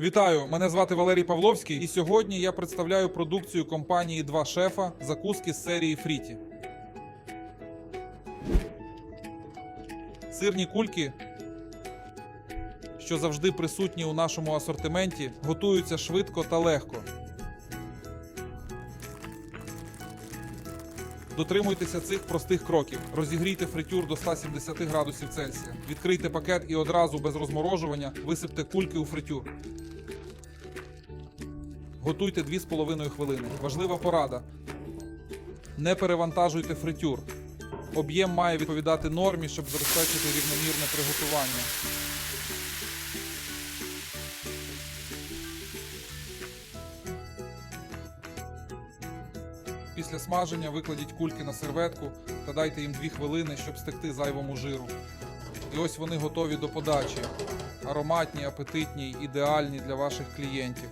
Вітаю! Мене звати Валерій Павловський, і сьогодні я представляю продукцію компанії Два шефа закуски з серії Фріті. Сирні кульки, що завжди присутні у нашому асортименті, готуються швидко та легко. Дотримуйтеся цих простих кроків. Розігрійте фритюр до 170 градусів Цельсія. Відкрийте пакет і одразу без розморожування висипте кульки у фритюр. Готуйте 2,5 хвилини. Важлива порада. Не перевантажуйте фритюр. Об'єм має відповідати нормі, щоб забезпечити рівномірне приготування. Після смаження викладіть кульки на серветку та дайте їм 2 хвилини, щоб стекти зайвому жиру. І ось вони готові до подачі. Ароматні, апетитні, ідеальні для ваших клієнтів.